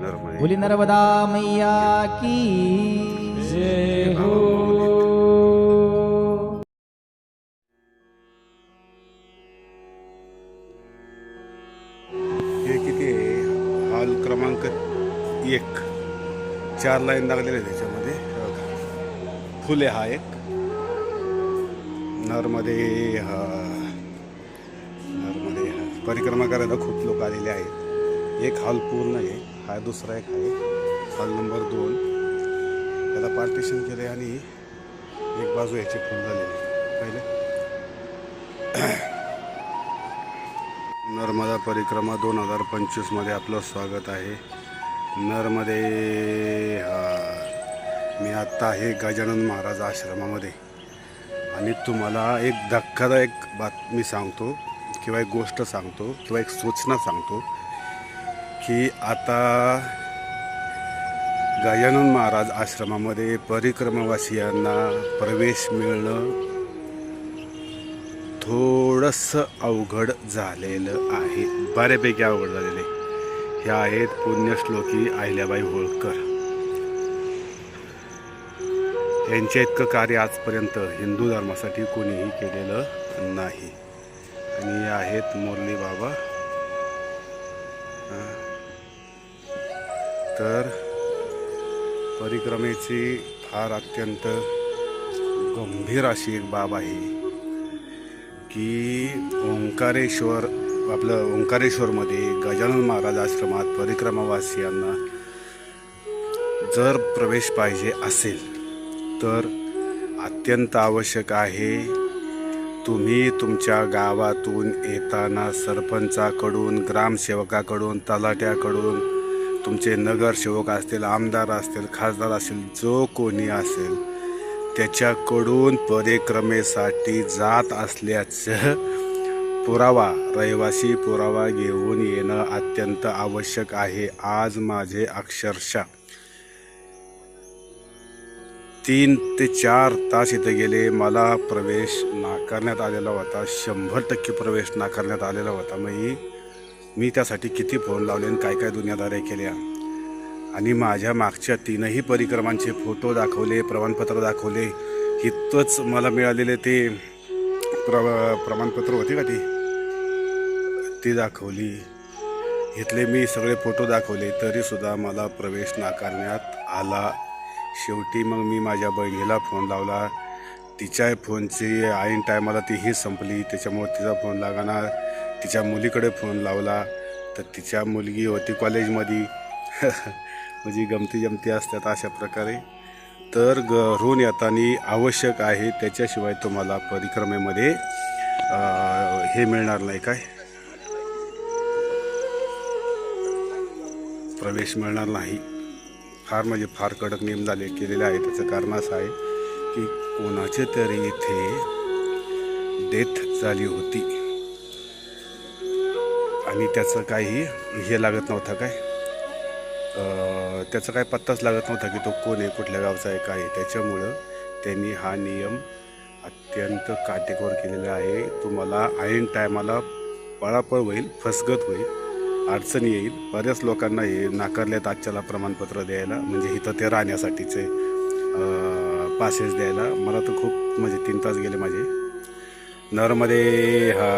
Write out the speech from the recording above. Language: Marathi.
नर्मदे बोली नर्मदा मैया की जय हो। हे किती आहे? हॉल क्रमांक एक. चार लाईन लागलेले आहे त्याच्यामध्ये. फुले हा एक. नरमध्ये हा. नरमध्ये हा. परिक्रमा करायला खूप लोक आलेले आहेत. एक हॉल पूर्ण आहे. हा दुसरा एक आहे. हॉल नंबर दोन. त्याला पार्टिशन केले आणि एक बाजू याची फुल झालेली पहिले? नर्मदा परिक्रमा दोन हजार पंचवीसमध्ये आपलं स्वागत आहे. नरमध्ये हा, मी आत्ता आहे गजानन महाराज आश्रमामध्ये. आणि तुम्हाला एक धक्कादायक बातमी सांगतो किंवा एक गोष्ट सांगतो किंवा एक सूचना सांगतो. की आता गजानन महाराज आश्रमामध्ये परिक्रमावासियांना प्रवेश मिळणं थोडंसं अवघड झालेलं आहे. बऱ्यापैकी अवघड झालेलं आहे. ह्या आहेत पुण्यश्लोकी अहिल्याबाई होळकर. यांच्या इतकं कार्य आजपर्यंत हिंदू धर्मासाठी कोणीही केलेलं नाही. आणि हे आहेत मुरली बाबा. हां. तर परिक्रमेची फार अत्यंत गंभीर अशी एक बाब आहे की ओंकारेश्वर आपलं ओंकारेश्वरमध्ये गजानन महाराज आश्रमात परिक्रमावासियांना जर प्रवेश पाहिजे असेल तर अत्यंत आवश्यक आहे तुम्ही तुमच्या गावातून येताना सरपंचाकडून ग्रामसेवकाकडून तलाट्याकडून तुमचे नगरसेवक असतील आमदार असतील खासदार असतील जो कोणी असेल त्याच्याकडून परिक्रमेसाठी जात असल्याचं पुरावा रहिवासी पुरावा घेऊन येणं अत्यंत आवश्यक आहे. आज माझे अक्षरशः तीन ते चार तास इथे गेले. मला प्रवेश नाकारण्यात आलेला होता. शंभर टक्के प्रवेश नाकारण्यात आलेला होता. मी मी त्यासाठी किती फोन लावले आणि काय काय दुनियादाऱ्या केल्या. आणि माझ्या मागच्या तीनही परिक्रमांचे फोटो दाखवले प्रमाणपत्र दाखवले. इतकंच मला मिळालेले ते प्र प्रमाणपत्र होते का ती? ती दाखवली. इथले मी सगळे फोटो दाखवले. तरीसुद्धा मला प्रवेश नाकारण्यात आला. शेवटी मग मी माझ्या बहिणीला फोन लावला. तिच्या फोनची ऐन टायमाला तीही संपली. त्याच्यामुळे तिचा फोन लागणार तिच्या मुलीकडे फोन लावला तर तिच्या मुलगी होती कॉलेजमध्ये. म्हणजे गमती जमती असतात अशा प्रकारे. तर घरून येताना आवश्यक आहे त्याच्याशिवाय तुम्हाला परिक्रमेमध्ये हे मिळणार नाही काय? प्रवेश मिळणार नाही. फार म्हणजे फार कडक नियम झाले केलेले आहे त्याचं कारण असं आहे की कोणाचे तरी इथे डेथ झाली होती. आणि त्याचं काही हे लागत नव्हतं काय? त्याचा काय पत्ताच लागत नव्हता की तो कोण आहे कुठल्या गावचा आहे काय आहे. त्याच्यामुळं त्यांनी हा नियम अत्यंत काटेकोर केलेला आहे. तुम्हाला ऐन टायमाला पळापळ होईल फसगत होईल अडचण येईल. बऱ्याच लोकांना हे नाकारल्यात आजच्याला प्रमाणपत्र द्यायला म्हणजे इथं ते राहण्यासाठीचे पासेस द्यायला. मला तर खूप म्हणजे तीन तास गेले माझे. नरमध्ये हा